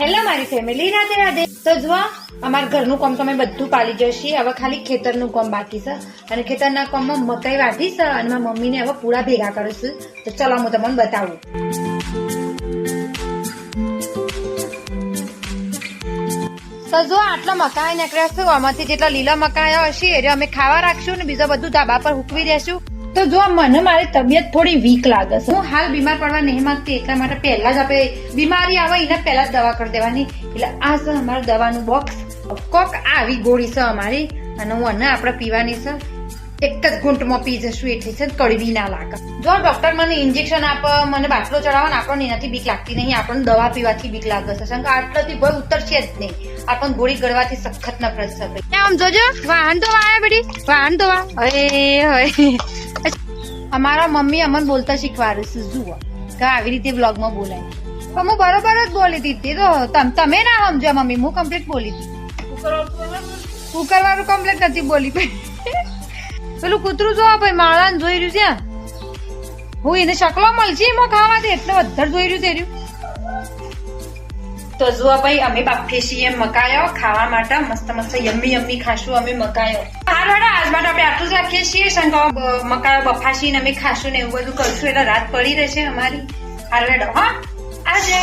Hello, મારી family Radhe Radhe. તો જુઓ, અમારા ઘરનું કામ તો બધું પાલી જશે હવે ખાલી ખેતરનું કામ બાકી છે. અને ખેતરના કામમાં મકાઈ વાઢી છે અને મારી મમ્મીને હવે પૂરા ભેગા કરીશું તો ચલો, હું તમને બતાવું. તો જો આટલો મકાઈ નીકળ્યા છે. આમાંથી જેટલા લીલા મકાઈ હશે, એ અમે ખાવા રાખશું ને બીજા બધું ધાબા પર હુકવી દેશું. તો જો મને મારી તબિયત થોડી વીક લાગે છે. હું હાલ બીમાર પડવા નહીં માંગતી એટલા માટે પહેલા જ આપણે બીમારી આવે એના પહેલા જ દવા કરી દેવાની. એટલે આ છે અમારું દવાનું બોક્સ કોક આવી ગોળી છે અમારી અને હું અને આપણે પીવાની છે. એક જ ઘૂંટમાં પી જશું એટલે છે કડવી ના લાગે. જો ડોક્ટર મને ઇન્જેક્શન આપે મને બાટલો ને આપણને એનાથી બીક લાગતી નહીં. આપણને દવા પીવાથી બીક લાગે છે. કારણ કે આટલાથી ભય ઉતરશે જ નહીં. આપણને ગોળી ગળવાથી સખત નફરત છે આમ જોજો વાહન તો વાયા બેટી? વાહન તો વા હય હય અમારા મમ્મી અમને બોલતા શીખવાડે છે જુઓ. કે આવી રીતે વ્લોગમાં બોલાય. પણ હું બરોબર જ બોલી હતી. તો તમ- તમે ના સમજો મમ્મી, હું કમ્પ્લીટ બોલી હતી. કુકર વાળું કમ્પ્લીટ નથી બોલી પેલું કૂતરું જોવા ભાઈ માળા જોઈ રહ્યું છે. હું એને શકલો મળશે એમાં ખાવા દે. એટલે વધારે જોઈ રહ્યું તે રહ્યું. તો જુઓ ભાઈ, અમે બાફીએ છીએ મકાયો ખાવા માટે મસ્ત મસ્ત યમ્મી યમ્મી ખાશું અમે મકાયો હાર વાળા આજ માટે આપણે આટલું જ રાખીએ છીએ. શંકા મકાયો બફાશીને અમે ખાશું ને એવું બધું કરશું એટલે રાત પડી રહેશે અમારી. હાર વેડો હા? આજે!